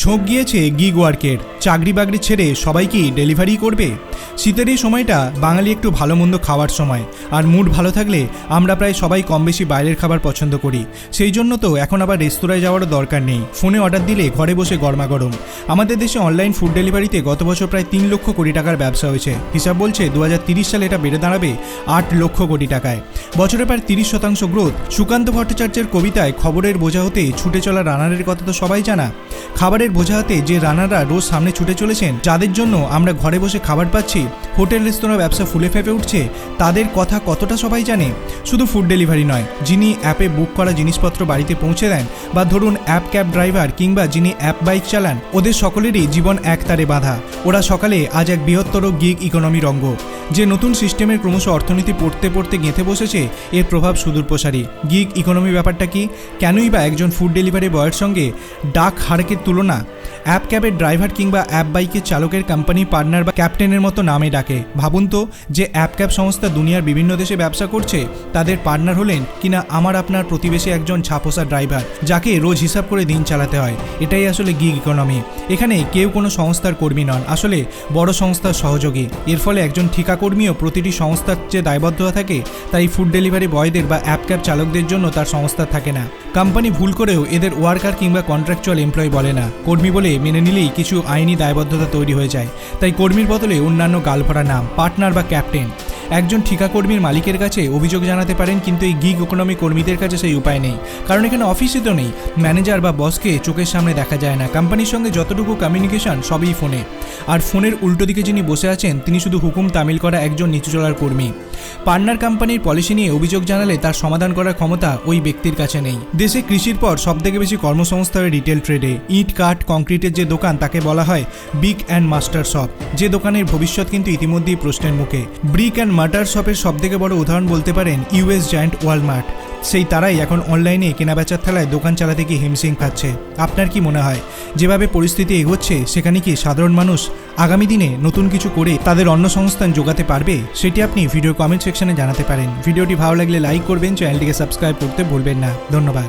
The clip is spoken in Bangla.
ঝোঁক গিয়েছে গিগ ওয়ার্কের। চাকরি বাকরি ছেড়ে সবাই কি ডেলিভারি করবে? শীতের এই সময়টা বাঙালি একটু ভালো মন্দ খাওয়ার সময়। আর মুড ভালো থাকলে আমরা প্রায় সবাই কম বেশি বাইরের খাবার পছন্দ করি। সেই জন্য তো এখন আবার রেস্তোরাঁয় যাওয়ারও দরকার নেই। ফোনে অর্ডার দিলে ঘরে বসে গরমা গরম আমাদের দেশে অনলাইন ফুড ডেলিভারিতে গত বছর প্রায় তিন লক্ষ কোটি টাকার ব্যবসা হয়েছে। হিসাব বলছে দু সালে এটা বেড়ে দাঁড়াবে আট লক্ষ কোটি টাকায়। বছরে প্রায় তিরিশ শতাংশ গ্রোথ সুকান্ত ভট্টাচার্যের কবিতায় খবরের বোঝা হতে ছুটে চলা রানারের কথা তো সবাই জানা। খাবারের বোঝা হাতে যে রানাররা রোজ সামনে ছুটে চলেছেন, যাদের জন্য আমরা ঘরে বসে খাবার পাচ্ছি, হোটেল রেস্তোরাঁ ব্যবসা ফুলে ফেপে উঠছে, তাদের কথা কতটা সবাই জানে? শুধু ফুড ডেলিভারি নয়, যিনি অ্যাপে বুক করা জিনিসপত্র বাড়িতে পৌঁছে দেন, বা ধরুন অ্যাপ ক্যাব ড্রাইভার কিংবা যিনি অ্যাপ বাইক চালান, ওদের সকলেরই জীবন এক তারে বাঁধা। ওরা সকালে আজ এক বৃহত্তর গিগ ইকোনমির অঙ্গ যে নতুন সিস্টেমের ক্রমশ অর্থনীতি পড়তে পড়তে গেঁথে বসেছে, এর প্রভাব সুদূর প্রসারী। গিগ ইকোনমি ব্যাপারটা কি? কেনই বা একজন ফুড ডেলিভারি বয়ের সঙ্গে ডাক হারকের তুলনা, অ্যাপ ক্যাবের ড্রাইভার কিংবা অ্যাপ বাইকের চালকের কোম্পানি পার্টনার বা ক্যাপ্টেনের মতো নামে ডাকে। ভাবুন তো যে অ্যাপ ক্যাব সংস্থা দুনিয়ার বিভিন্ন দেশে ব্যবসা করছে, তাদের পার্টনার হলেন কিনা আমার আপনার প্রতিবেশী একজন ছাপোসা ড্রাইভার, যাকে রোজ হিসাব করে দিন চালাতে হয়। এটাই আসলে গিগ ইকোনমি এখানে কেউ কোনো সংস্থার কর্মী নন। আসলে বড় সংস্থার সহযোগী। এর ফলে একজন ঠিকাকর্মীও প্রতিটি সংস্থার যে দায়বদ্ধতা থাকে, তাই ফুড ডেলিভারি বয়দের বা অ্যাপ ক্যাব চালকদের জন্য তার সংস্থা থাকে না। কোম্পানি ভুল করেও এদের ওয়ার্কার কিংবা কন্ট্রাকচুয়াল এমপ্লয় বলে না। কর্মী বলে মেনে নিলেই কিছু আইনি দায়বদ্ধতা তৈরি হয়ে যায়। তাই কর্মীর বদলে অন্যান্য গালভরা নাম পার্টনার বা ক্যাপ্টেন একজন ঠিকাকর্মীর মালিকের কাছে অভিযোগ জানাতে পারেন, কিন্তু এই গিগ ইকোনমি কর্মীদের কাছে সেই উপায় নেই। কারণ এখানে অফিসে তো নেই। ম্যানেজার বা বসকে চোখের সামনে দেখা যায় না। কোম্পানির সঙ্গে যতটুকু কমিউনিকেশন সবই ফোনে আর ফোনের উল্টো দিকে যিনি বসে আছেন, তিনি শুধু হুকুম তামিল করা একজন নিচু চলার কর্মী। পার্টনার কোম্পানির পলিসি নিয়ে অভিযোগ জানালে তার সমাধান করার ক্ষমতা ওই ব্যক্তির কাছে নেই। দেশে কৃষির পর সবথেকে বেশি কর্মসংস্থান হয় রিটেল ট্রেডে ইট, কাঠ কংক্রিটের যে দোকান, তাকে বলা হয় বিগ অ্যান্ড মাস্টার শপ যে দোকানের ভবিষ্যৎ কিন্তু ইতিমধ্যেই প্রশ্নের মুখে। ব্রিক অ্যান্ড মাটার শপের সবথেকে বড় উদাহরণ বলতে পারেন ইউএস জায়ান্ট ওয়ালমার্ট। সেই তারাই এখন অনলাইনে কেনাবেচার থালায় দোকান চালাতে গিয়ে হিমশিম খাচ্ছে। আপনার কি মনে হয়, যেভাবে পরিস্থিতি এগোচ্ছে, সেখানে কি সাধারণ মানুষ আগামী দিনে নতুন কিছু করে তাদের অন্য সংস্থান যোগাতে পারবে? সেটি আপনি ভিডিও কমেন্ট সেকশনে জানাতে পারেন। ভিডিওটি ভালো লাগলে লাইক করবেন, চ্যানেলটিকে সাবস্ক্রাইব করতে ভুলবেন না। ধন্যবাদ।